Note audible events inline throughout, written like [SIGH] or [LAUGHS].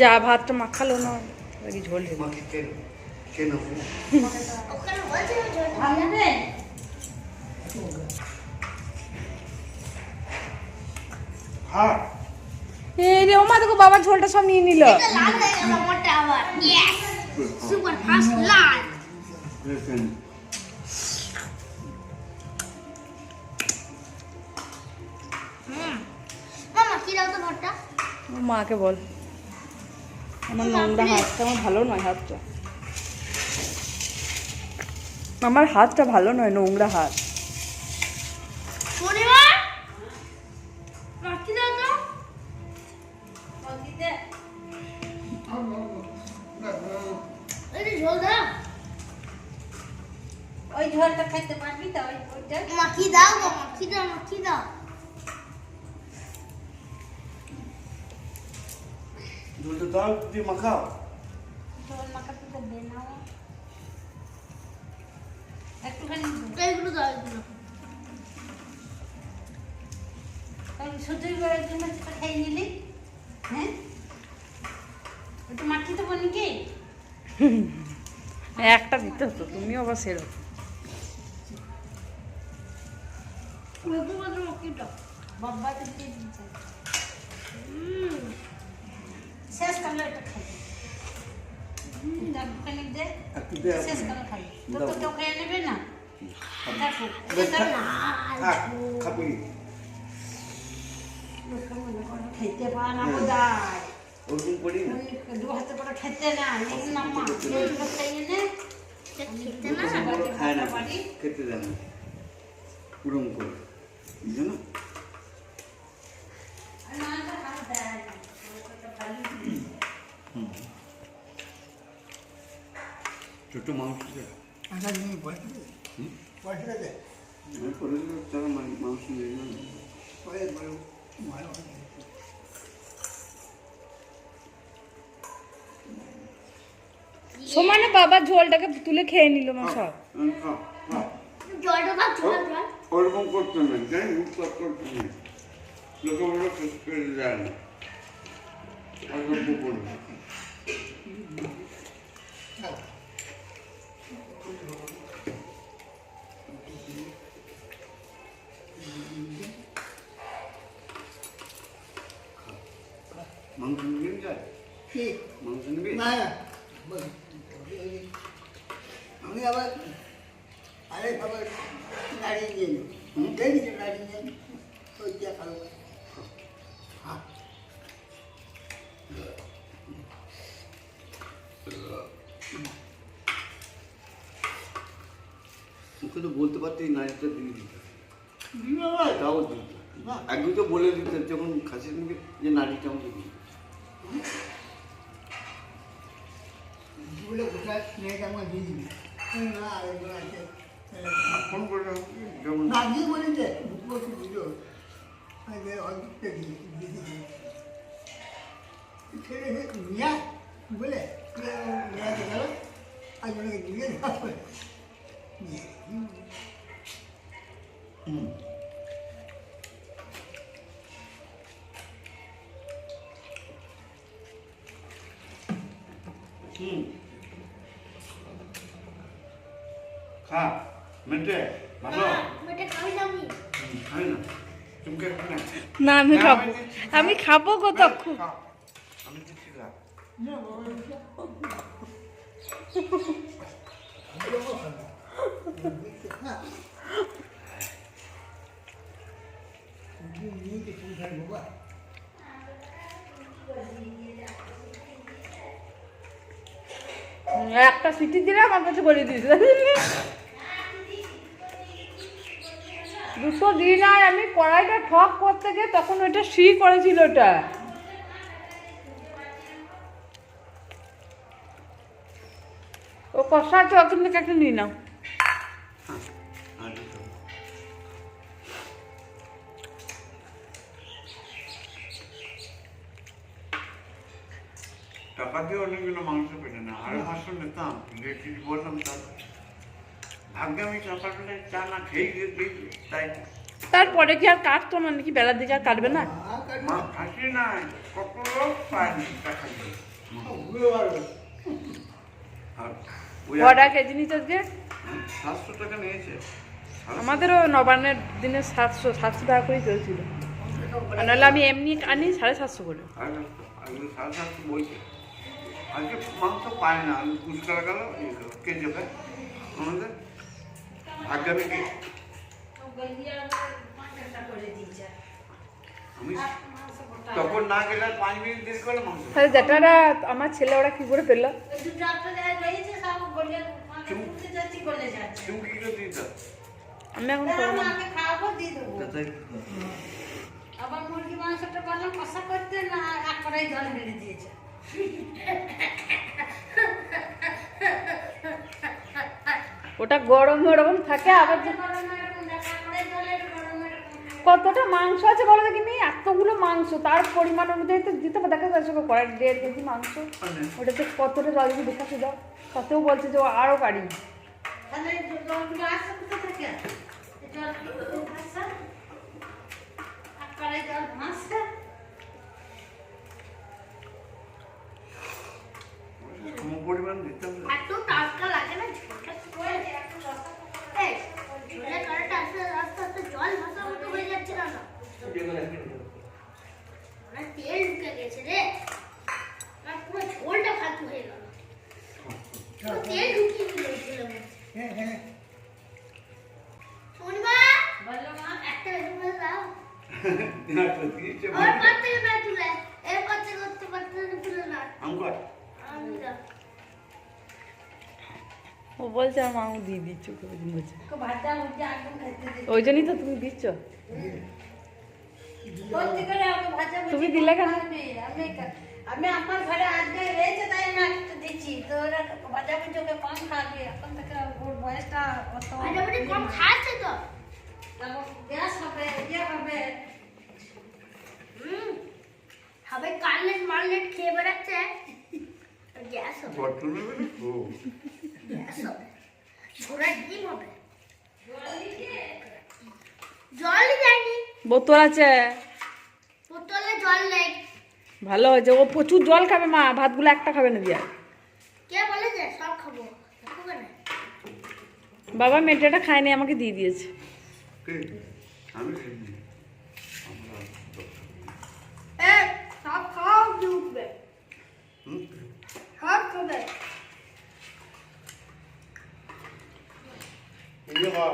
যা ভাতটা মাখালো না। নাকি ঝোল ওখানে ঝোলটা ভালো নেবে। হ্যাঁ এই রে ওমা দেখো বাবার ঝোলটা সব নিয়ে নিল। হয়ে সুপার ফাস্ট লাল। মাকে বল। আমার নোংরা হাতটা আমার ভালো নয় হাতটা। আমার হাতটা ভালো নয় নোংরা হাত। ওই ঝোলটা খাইতে পারবি তো ওই মামা দাও কি দাও কি দাও। দুটো দাও দিয়ে মাখাও ঝোল মাখাতে তো না একটুখানি এইগুলো দাও এগুলো ওই সুযোগ করার জন্য খেয়ে নিলি হ্যাঁ একটু মাখি তো বনি একটা দিতে হতো তুমিও আবার সেরকম বাবা তো দিয়ে হুম শেষ খাই। দে। একটু দে শেষ করে খাই। তো তো। কেউ খেয়ে নেবে না? দেখো খাবি মনে খেতে পায় না বোধহয়। ওরকম করি না। দু হাতে করে খেতে না এই না মা। এইগুলো খেয়ে নে খেতে না? খায় না পারি। খেতে দেন না। ওরকম করে। বুঝছ না আর না তো হাত দেয় না। ওটা খালি ছোট দে আচ্ছা তুমি সমানে বাবার ঝোলটাকে তুলে খেয়ে নিল মা সব। জল ওরকম করতে না যাই মুখ করতে না লোকে বলে শেষ করে যায় না। করবে মাংস নিবি যায় কি মাংস নিবি না না বল। আমি আবার আরেক আবার নাড়িয়ে দিয়ে হুম? দেখি যে নাড়িয়ে দিয়ে ওই দিয়ে খাব হ্যাঁ মুখে তো বলতে পারতে নারীটা দিয়ে দিতে দিবে আবার তাও দিতে আগে তো বলে দিতে যখন খাসি নিবি যে নারীটা আমাকে দিবি বলে কোথায় মেয়েটা আমার দিয়ে দিবি এই না এগুলো আছে ফোন করে রাখো, যেমন না দিয়ে বলেছে বলছে বুঝো আমি অর্ধেকটা দিয়ে দিয়ে দিবি ছেলে নিয়া না আমি খাব। আমি খাব বাবা একটা সিটি দিলে আমার কাছে বলে দিয়েছে। দুটো দিন আর আমি কড়াইটা ঠক করতে গিয়ে তখন ওইটা সি করেছিল ওটা। ও কষা তো ওখান থেকে একটা নিয়ে নাও। টাকা দিয়ে অনেকগুলো মাংস পেটে না, আরও পাঁচশো নিতাম রেখে বললাম, তার ভাগ্যে আমি সকালবেলায় চা না খেয়ে তাই তারপরে কি আর কাটতো না? নাকি বেলার দিকে আর কাটবে না? কেজি আমাদেরও নবান্নের দিনে সাতশো সাতশো টাকা করেই চলছিল। নাহলে আমি এমনি আনি সাড়ে সাতশো করে। পায় না আমি আমাদের আমি তখন না গেলে পাঁচ মিনিট দেরি করলে মাংস যেটারা আমার ছেলে ওরা কি করে পেল মানে আমি এখন দিয়ে দেবো। আবার মুরগি মাংসটা বললাম কষা করতে না জল দিয়েছে। ওটা গরম ওরকম থাকে আবার যে- গরম এরকম দেখা কড়াই জলে গরম এরকম কতটা মাংস আছে বলো দেখি দেখিনি এতগুলো মাংস। তার পরিমাণ অনুযায়ী তো দিতে হবে। দেখা যাচ্ছে কয়েক দেড় কেজি মাংস। ওটা ওটাতে কতটা জল যদি দেখাতে দাও তাতেও বলছে যে ও আরও কারি পরিমাণ দিতে হবে। এত টাটকা লাগে না আস্তে আস্তে জল ভাসা মতো হয়ে যাচ্ছে না। বলছে আমার মামু দিয়ে দিচ্ছ ওই জন্যই তো তুমি দিচ্ছ? তুমি দিলে কেন? আমি আমি আমার ঘরে আজকে রয়েছে তাই আমি একটা দিচ্ছি। তো ওরা ভাজা ভুজি কম খাবে। এখন থেকে ওর বয়সটা অত আরে কম খাচ্ছে তো? তারপর গ্যাস হবে ইয়ে হবে। হুম সবাই কার্লেট মার্লেট খেয়ে বেড়াচ্ছে। গ্যাস হবে। গ্যাস হবে। ডিম হবে। বোতল আছে। বোতলে জল নেই। ভালো হয়েছে। ও প্রচুর জল খাবে মা ভাতগুলো একটা খাবে না দিয়া। কে বলেছে? সব খাব। খাব বাবা মেটেটা খায়নি আমাকে দিয়ে দিয়েছে কে আমি খাইনি আমরা এ সব খাও কি উঠবে হুম সব খাবে না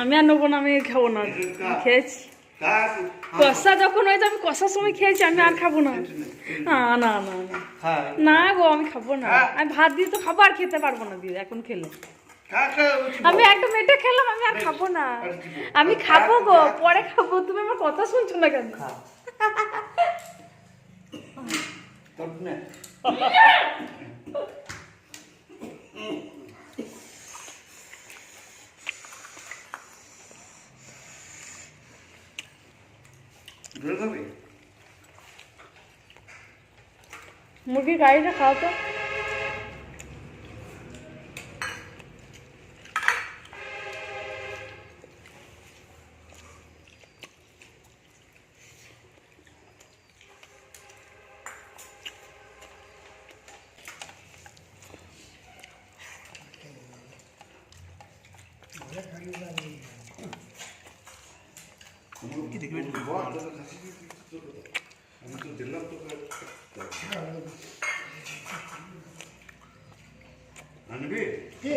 আমি আর নেব না আমি খাব না। খেয়েছি। কষা যখন হয়েছে আমি কষার সময় খেয়েছি আমি আর খাব না। না না না না। গো আমি খাব না। আমি ভাত দিয়ে তো খাব আর খেতে পারব না দিয়ে এখন খেলে। আমি একটা মেটে খেলাম আমি আর খাব না। আমি খাব গো পরে খাব তুমি আমার কথা শুনছো না কেন? [LAUGHS] তোর না ধরে খাবি মুরগির আমি তো দিলাম তো আনবি কে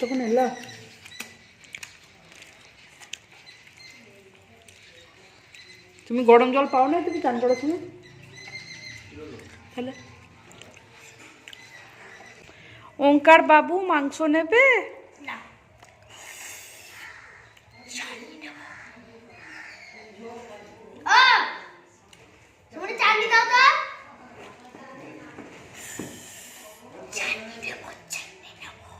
এলো তুমি গরম জল পাও না তুমি চান করো তুমি তাহলে ওঙ্কার বাবু মাংস নেবে না ও তুমি চাটনি দাও তো চাটনি দেবো চাটনি দেবো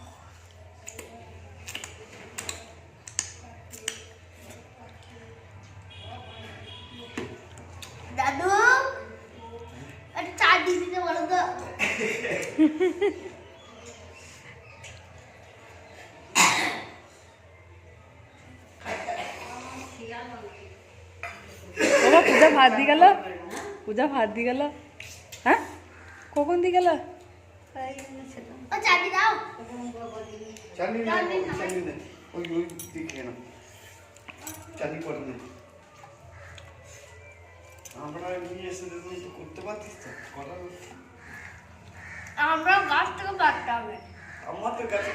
দাদু একটা চাটনি দিতে বলো তো বাবা পূজা ভাত দিয়ে গেল। পূজা ভাত দিয়ে গেল। হ্যাঁ? কখন দিয়ে গেল? আমরা নিয়ে এসে করতে পারতিস তো? করা আমরা গাছ থেকে কাটতে হবে। আমাদের কাছে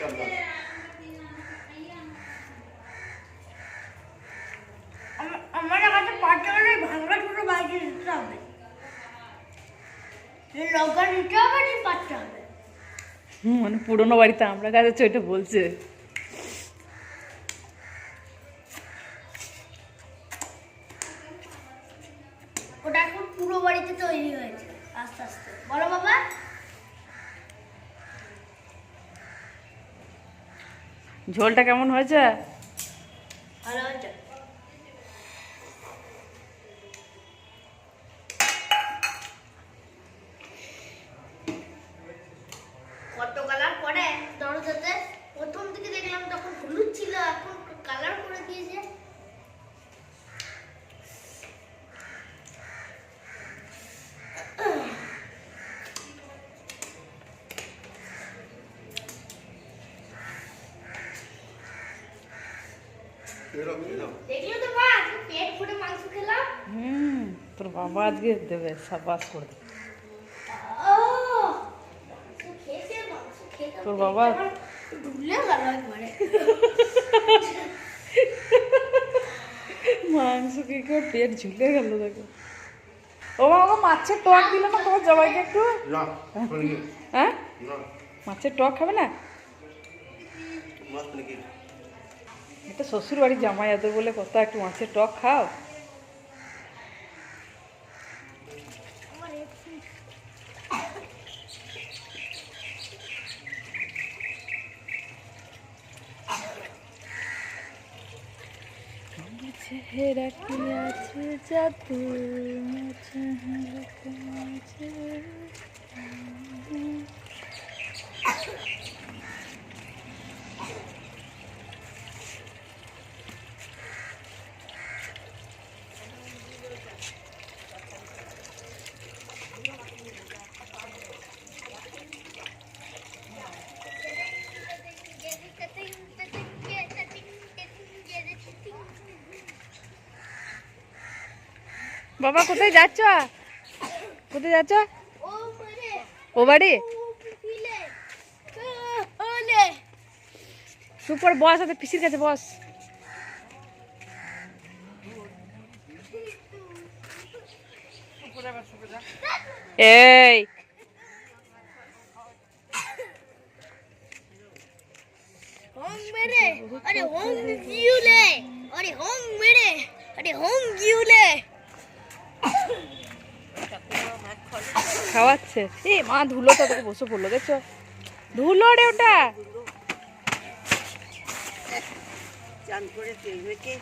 আম- আমাদের কাছে পাঁচটা মানে ভাঙা ছোট বাইকে দিতে হবে। লঙ্কা নিতে হবে ঠিক পাঁচটা হবে। হুম মানে পুরোনো বাড়িতে আমরা গাছ ওইটা বলছে। ওটা এখন পুরো বাড়িতে তৈরি হয়েছে আস্তে আস্তে। বলো বাবা। ঝোলটা কেমন হয়েছে? ভালো হয়েছে কত কালার করে দরজাতে প্রথম দিকে দেখলাম তখন হলুদ ছিল এখন কালার করে দিয়েছে এরকম এরকম দেখল তো মা পেট ভরে মাংস খেলাম হুম তোর বাবা আজকে দেবে সাবাস করে দেবে তোর বাবা- মাংস কি করে পেট ঝুলে গেল দেখো। ও বাবা মাছের টক দিল না তোমার জবাইকে একটু? হ্যাঁ? মাছের টক খাবে না মাছ নাকি এটা শ্বশুর বাড়ির জামাই এত বলে কথা একটু মাছের টক খাও। চেহারা আছে? জাদু আছে বাবা, কোথায় যাচ্ছ? কোথায় যাচ্ছ? ও বাড়ি? সুপার বস আছে পিসির কাছে বস। এই। আরে হোম গিউলে আরে হোম মেরে। আরে হোম গিউলে খাওয়াচ্ছে। এ মা, ধুলোটা তোকে বসে পড়ল, দেখছ? ধুলো রে ওটা। চান করে তেল মেখে